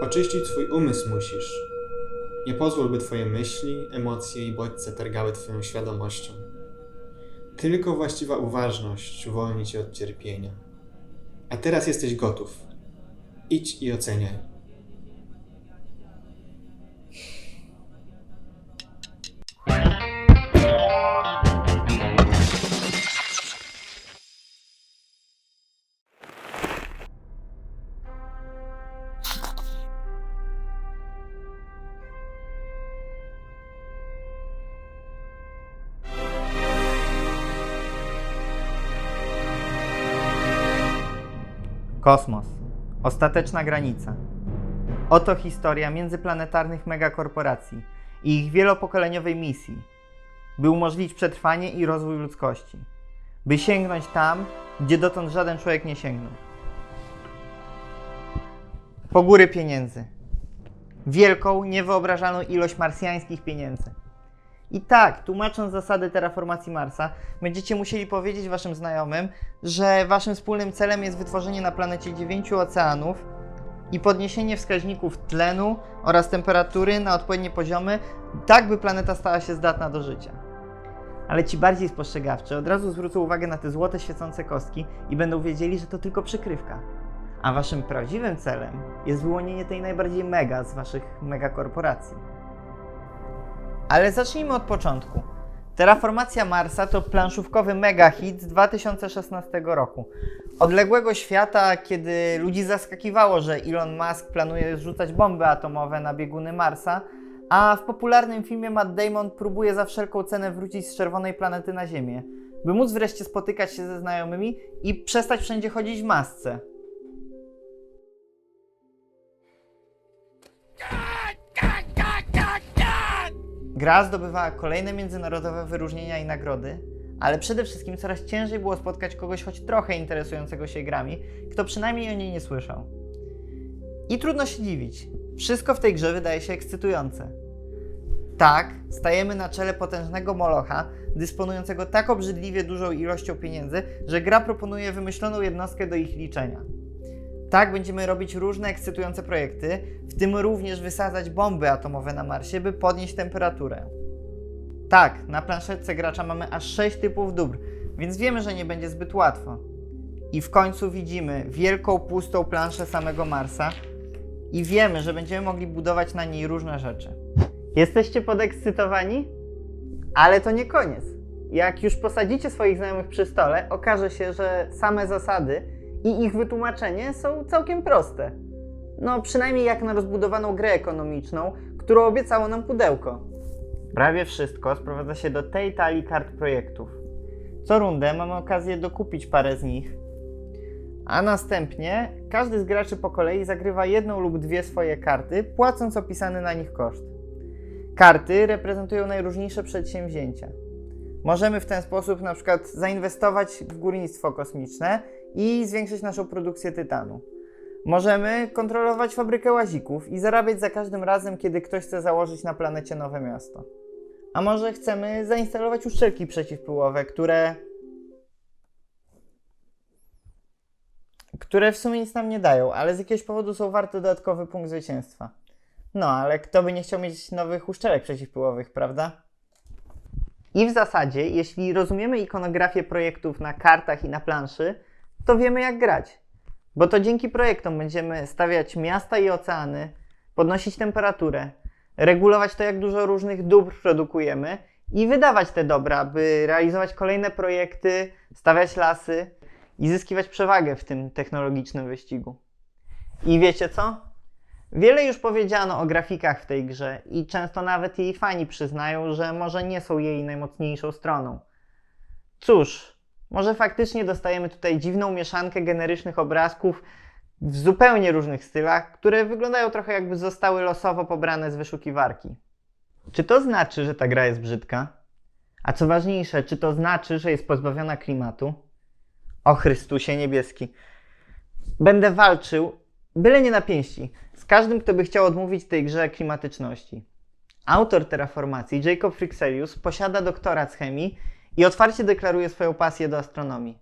Oczyścić swój umysł musisz. Nie pozwól, by twoje myśli, emocje i bodźce targały twoją świadomością. Tylko właściwa uważność uwolni cię od cierpienia. A teraz jesteś gotów. Idź i oceniaj. Kosmos. Ostateczna granica. Oto historia międzyplanetarnych megakorporacji i ich wielopokoleniowej misji, by umożliwić przetrwanie i rozwój ludzkości, by sięgnąć tam, gdzie dotąd żaden człowiek nie sięgnął. Po góry pieniędzy. Wielką, niewyobrażalną ilość marsjańskich pieniędzy. I tak, tłumacząc zasady terraformacji Marsa, będziecie musieli powiedzieć waszym znajomym, że waszym wspólnym celem jest wytworzenie na planecie dziewięciu oceanów i podniesienie wskaźników tlenu oraz temperatury na odpowiednie poziomy, tak by planeta stała się zdatna do życia. Ale ci bardziej spostrzegawczy od razu zwrócą uwagę na te złote świecące kostki i będą wiedzieli, że to tylko przykrywka. A waszym prawdziwym celem jest wyłonienie tej najbardziej mega z waszych megakorporacji. Ale zacznijmy od początku. Terraformacja Marsa to planszówkowy mega hit z 2016 roku. Odległego świata, kiedy ludzi zaskakiwało, że Elon Musk planuje zrzucać bomby atomowe na bieguny Marsa, a w popularnym filmie Matt Damon próbuje za wszelką cenę wrócić z czerwonej planety na Ziemię, by móc wreszcie spotykać się ze znajomymi i przestać wszędzie chodzić w masce. Gra zdobywała kolejne międzynarodowe wyróżnienia i nagrody, ale przede wszystkim coraz ciężej było spotkać kogoś choć trochę interesującego się grami, kto przynajmniej o niej nie słyszał. I trudno się dziwić. Wszystko w tej grze wydaje się ekscytujące. Tak, stajemy na czele potężnego molocha, dysponującego tak obrzydliwie dużą ilością pieniędzy, że gra proponuje wymyśloną jednostkę do ich liczenia. Tak, będziemy robić różne ekscytujące projekty, w tym również wysadzać bomby atomowe na Marsie, by podnieść temperaturę. Tak, na planszetce gracza mamy aż 6 typów dóbr, więc wiemy, że nie będzie zbyt łatwo. I w końcu widzimy wielką, pustą planszę samego Marsa i wiemy, że będziemy mogli budować na niej różne rzeczy. Jesteście podekscytowani? Ale to nie koniec. Jak już posadzicie swoich znajomych przy stole, okaże się, że same zasady i ich wytłumaczenie są całkiem proste. No, przynajmniej jak na rozbudowaną grę ekonomiczną, którą obiecało nam pudełko. Prawie wszystko sprowadza się do tej talii kart projektów. Co rundę mamy okazję dokupić parę z nich, a następnie każdy z graczy po kolei zagrywa jedną lub dwie swoje karty, płacąc opisany na nich koszt. Karty reprezentują najróżniejsze przedsięwzięcia. Możemy w ten sposób na przykład zainwestować w górnictwo kosmiczne i zwiększyć naszą produkcję tytanu. Możemy kontrolować fabrykę łazików i zarabiać za każdym razem, kiedy ktoś chce założyć na planecie nowe miasto. A może chcemy zainstalować uszczelki przeciwpyłowe, które. które w sumie nic nam nie dają, ale z jakiegoś powodu są warte dodatkowy punkt zwycięstwa. No, ale kto by nie chciał mieć nowych uszczelek przeciwpyłowych, prawda? I w zasadzie, jeśli rozumiemy ikonografię projektów na kartach i na planszy, to wiemy jak grać. Bo to dzięki projektom będziemy stawiać miasta i oceany, podnosić temperaturę, regulować to, jak dużo różnych dóbr produkujemy i wydawać te dobra, by realizować kolejne projekty, stawiać lasy i zyskiwać przewagę w tym technologicznym wyścigu. I wiecie co? Wiele już powiedziano o grafikach w tej grze i często nawet jej fani przyznają, że może nie są jej najmocniejszą stroną. Cóż, może faktycznie dostajemy tutaj dziwną mieszankę generycznych obrazków w zupełnie różnych stylach, które wyglądają trochę jakby zostały losowo pobrane z wyszukiwarki. Czy to znaczy, że ta gra jest brzydka? A co ważniejsze, czy to znaczy, że jest pozbawiona klimatu? O Chrystusie niebieski. Będę walczył, byle nie na pięści, z każdym, kto by chciał odmówić tej grze klimatyczności. Autor terraformacji, Jacob Frixelius, posiada doktorat z chemii i otwarcie deklaruje swoją pasję do astronomii.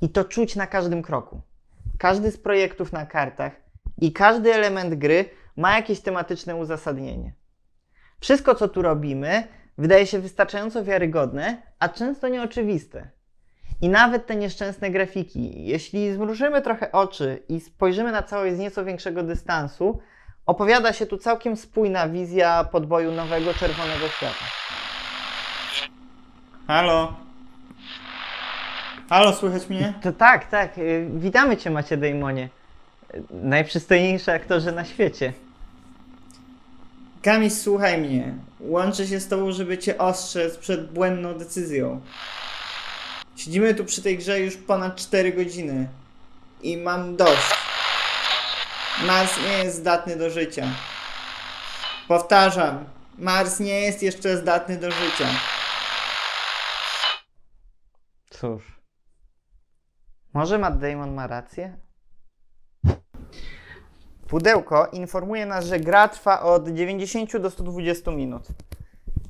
I to czuć na każdym kroku. Każdy z projektów na kartach i każdy element gry ma jakieś tematyczne uzasadnienie. Wszystko, co tu robimy, wydaje się wystarczająco wiarygodne, a często nieoczywiste. I nawet te nieszczęsne grafiki, jeśli zmrużymy trochę oczy i spojrzymy na całość z nieco większego dystansu, opowiada się tu całkiem spójna wizja podboju nowego czerwonego świata. Halo? Halo, słychać mnie? To tak, tak. y, Witamy Cię, Macie Damonie. Y, Najprzystojniejszy aktorze na świecie. Kamis, słuchaj mnie. Łączę się z tobą, żeby cię ostrzec przed błędną decyzją. Siedzimy tu przy tej grze już ponad 4 godziny. I mam dość. Mars nie jest zdatny do życia. Powtarzam, Mars nie jest jeszcze zdatny do życia. Cóż. Może Matt Damon ma rację? Pudełko informuje nas, że gra trwa od 90 do 120 minut.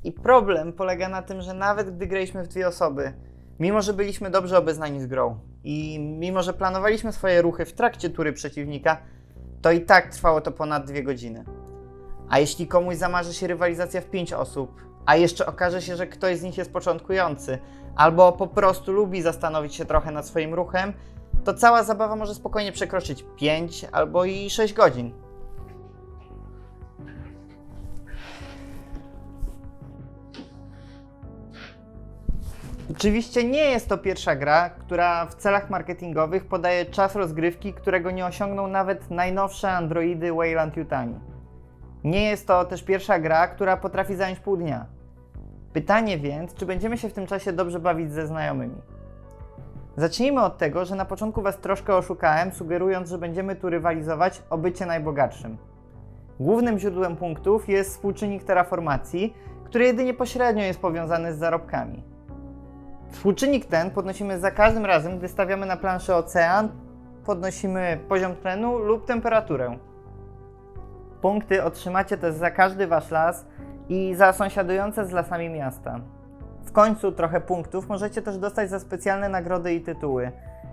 I problem polega na tym, że nawet gdy graliśmy w dwie osoby, mimo że byliśmy dobrze obeznani z grą i mimo że planowaliśmy swoje ruchy w trakcie tury przeciwnika, to i tak trwało to ponad dwie godziny. A jeśli komuś zamarzy się rywalizacja w pięć osób, a jeszcze okaże się, że ktoś z nich jest początkujący, albo po prostu lubi zastanowić się trochę nad swoim ruchem, to cała zabawa może spokojnie przekroczyć 5 albo i 6 godzin. Oczywiście nie jest to pierwsza gra, która w celach marketingowych podaje czas rozgrywki, którego nie osiągną nawet najnowsze androidy Wayland Yutani. Nie jest to też pierwsza gra, która potrafi zająć pół dnia. Pytanie więc, czy będziemy się w tym czasie dobrze bawić ze znajomymi? Zacznijmy od tego, że na początku Was troszkę oszukałem, sugerując, że będziemy tu rywalizować o bycie najbogatszym. Głównym źródłem punktów jest współczynnik terraformacji, który jedynie pośrednio jest powiązany z zarobkami. Współczynnik ten podnosimy za każdym razem, gdy stawiamy na planszy ocean, podnosimy poziom tlenu lub temperaturę. Punkty otrzymacie też za każdy Wasz las i za sąsiadujące z lasami miasta. W końcu trochę punktów możecie też dostać za specjalne nagrody i tytuły,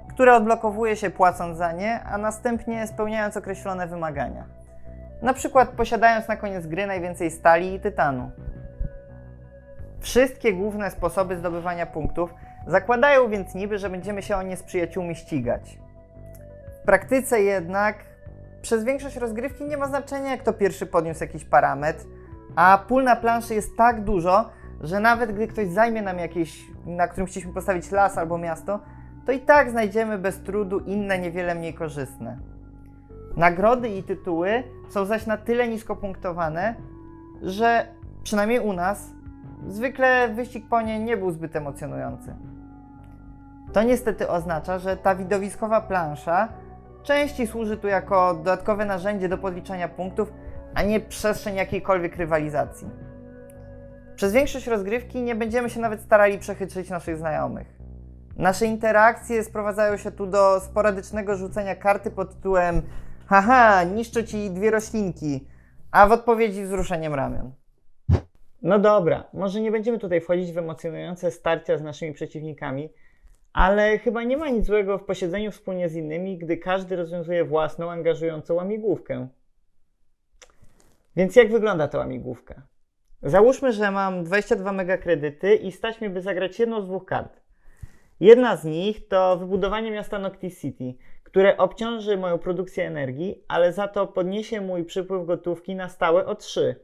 które odblokowuje się płacąc za nie, a następnie spełniając określone wymagania. Na przykład posiadając na koniec gry najwięcej stali i tytanu. Wszystkie główne sposoby zdobywania punktów zakładają więc niby, że będziemy się o nie z przyjaciółmi ścigać. W praktyce jednak przez większość rozgrywki nie ma znaczenia, kto pierwszy podniósł jakiś parametr, a pól na planszy jest tak dużo, że nawet gdy ktoś zajmie nam jakieś, na którym chcieliśmy postawić las albo miasto, to i tak znajdziemy bez trudu inne niewiele mniej korzystne. Nagrody i tytuły są zaś na tyle nisko punktowane, że przynajmniej u nas zwykle wyścig po nie nie był zbyt emocjonujący. To niestety oznacza, że ta widowiskowa plansza częściej służy tu jako dodatkowe narzędzie do podliczania punktów, a nie przestrzeń jakiejkolwiek rywalizacji. Przez większość rozgrywki nie będziemy się nawet starali przechytrzyć naszych znajomych. Nasze interakcje sprowadzają się tu do sporadycznego rzucenia karty pod tytułem Haha, niszczę ci dwie roślinki, a w odpowiedzi wzruszeniem ramion. No dobra, może nie będziemy tutaj wchodzić w emocjonujące starcia z naszymi przeciwnikami, ale chyba nie ma nic złego w posiedzeniu wspólnie z innymi, gdy każdy rozwiązuje własną, angażującą łamigłówkę. Więc jak wygląda ta łamigłówka? Załóżmy, że mam 22 mega kredyty i stać mnie, by zagrać jedną z dwóch kart. Jedna z nich to wybudowanie miasta Noctis City, które obciąży moją produkcję energii, ale za to podniesie mój przypływ gotówki na stałe o 3.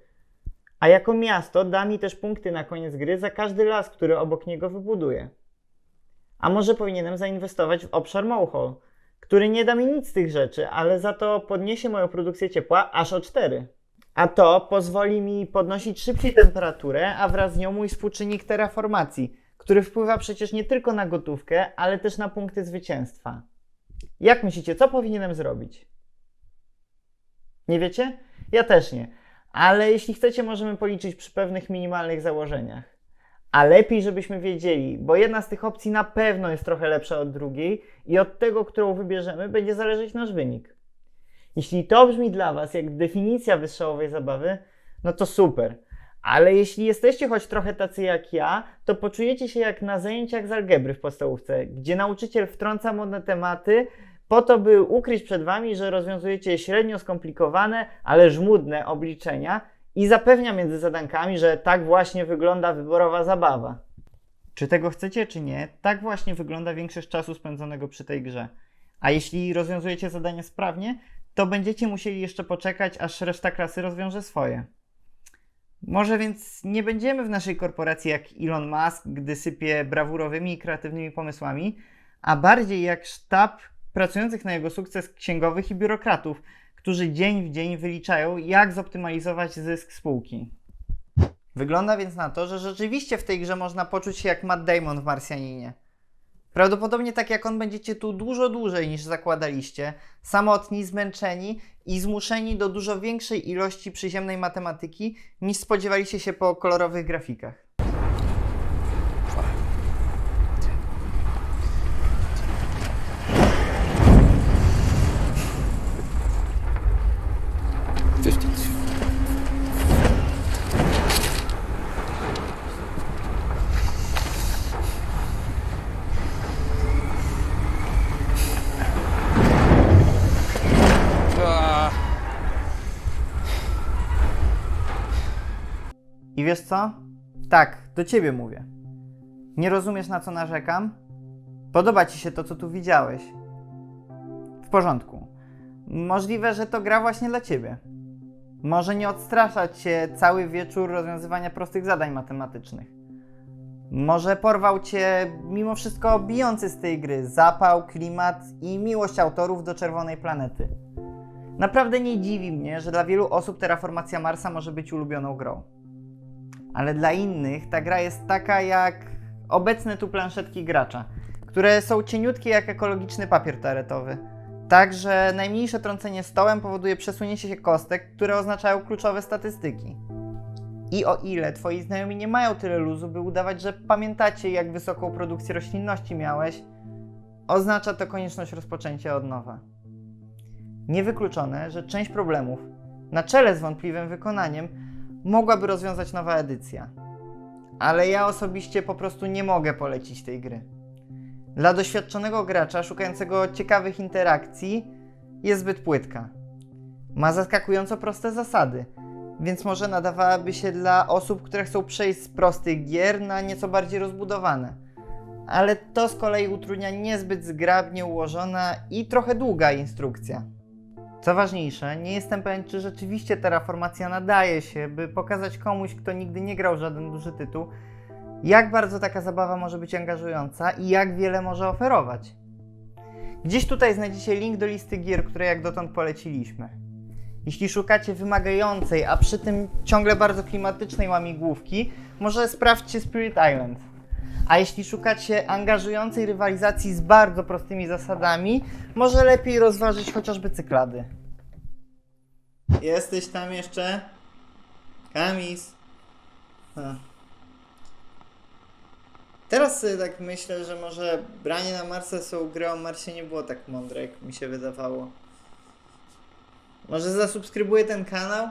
A jako miasto da mi też punkty na koniec gry za każdy las, który obok niego wybuduję. A może powinienem zainwestować w obszar Mohol, który nie da mi nic z tych rzeczy, ale za to podniesie moją produkcję ciepła aż o 4. A to pozwoli mi podnosić szybciej temperaturę, a wraz z nią mój współczynnik terraformacji, który wpływa przecież nie tylko na gotówkę, ale też na punkty zwycięstwa. Jak myślicie, co powinienem zrobić? Nie wiecie? Ja też nie. Ale jeśli chcecie, możemy policzyć przy pewnych minimalnych założeniach. A lepiej, żebyśmy wiedzieli, bo jedna z tych opcji na pewno jest trochę lepsza od drugiej i od tego, którą wybierzemy, będzie zależeć nasz wynik. Jeśli to brzmi dla Was jak definicja wystrzałowej zabawy, no to super. Ale jeśli jesteście choć trochę tacy jak ja, to poczujecie się jak na zajęciach z algebry w podstawówce, gdzie nauczyciel wtrąca modne tematy, po to, by ukryć przed Wami, że rozwiązujecie średnio skomplikowane, ale żmudne obliczenia i zapewnia między zadankami, że tak właśnie wygląda wyborowa zabawa. Czy tego chcecie, czy nie, tak właśnie wygląda większość czasu spędzonego przy tej grze. A jeśli rozwiązujecie zadanie sprawnie, to będziecie musieli jeszcze poczekać, aż reszta klasy rozwiąże swoje. Może więc nie będziemy w naszej korporacji jak Elon Musk, gdy sypie brawurowymi i kreatywnymi pomysłami, a bardziej jak sztab pracujących na jego sukces księgowych i biurokratów, którzy dzień w dzień wyliczają, jak zoptymalizować zysk spółki. Wygląda więc na to, że rzeczywiście w tej grze można poczuć się jak Matt Damon w Marsjaninie. Prawdopodobnie tak jak on będziecie tu dużo dłużej niż zakładaliście, samotni, zmęczeni i zmuszeni do dużo większej ilości przyziemnej matematyki niż spodziewaliście się po kolorowych grafikach. Wiesz co? Tak, do ciebie mówię. Nie rozumiesz na co narzekam? Podoba ci się to, co tu widziałeś. W porządku. Możliwe, że to gra właśnie dla ciebie. Może nie odstraszać cię cały wieczór rozwiązywania prostych zadań matematycznych. Może porwał cię mimo wszystko bijący z tej gry zapał, klimat i miłość autorów do czerwonej planety. Naprawdę nie dziwi mnie, że dla wielu osób terraformacja Marsa może być ulubioną grą. Ale dla innych ta gra jest taka jak obecne tu planszetki gracza, które są cieniutkie jak ekologiczny papier toaletowy. Także najmniejsze trącenie stołem powoduje przesunięcie się kostek, które oznaczają kluczowe statystyki. I o ile twoi znajomi nie mają tyle luzu, by udawać, że pamiętacie, jak wysoką produkcję roślinności miałeś, oznacza to konieczność rozpoczęcia od nowa. Niewykluczone, że część problemów, na czele z wątpliwym wykonaniem, mogłaby rozwiązać nowa edycja. Ale ja osobiście po prostu nie mogę polecić tej gry. Dla doświadczonego gracza szukającego ciekawych interakcji jest zbyt płytka. Ma zaskakująco proste zasady, więc może nadawałaby się dla osób, które chcą przejść z prostych gier na nieco bardziej rozbudowane. Ale to z kolei utrudnia niezbyt zgrabnie ułożona i trochę długa instrukcja. Co ważniejsze, nie jestem pewien, czy rzeczywiście terraformacja nadaje się, by pokazać komuś, kto nigdy nie grał żaden duży tytuł, jak bardzo taka zabawa może być angażująca i jak wiele może oferować. Gdzieś tutaj znajdziecie link do listy gier, które jak dotąd poleciliśmy. Jeśli szukacie wymagającej, a przy tym ciągle bardzo klimatycznej łamigłówki, może sprawdźcie Spirit Island. A jeśli szukacie angażującej rywalizacji z bardzo prostymi zasadami, może lepiej rozważyć chociażby cyklady. Jesteś tam jeszcze? Kamis? A. Teraz sobie tak myślę, że może branie na Marsa są gry o Marsie nie było tak mądre, jak mi się wydawało. Może zasubskrybuję ten kanał?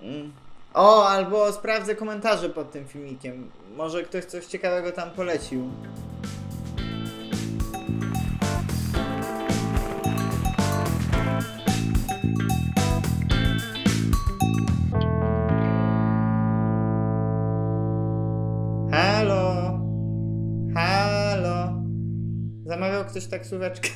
Mm. O, albo sprawdzę komentarze pod tym filmikiem. Może ktoś coś ciekawego tam polecił. Halo? Halo? Zamawiał ktoś taksóweczkę?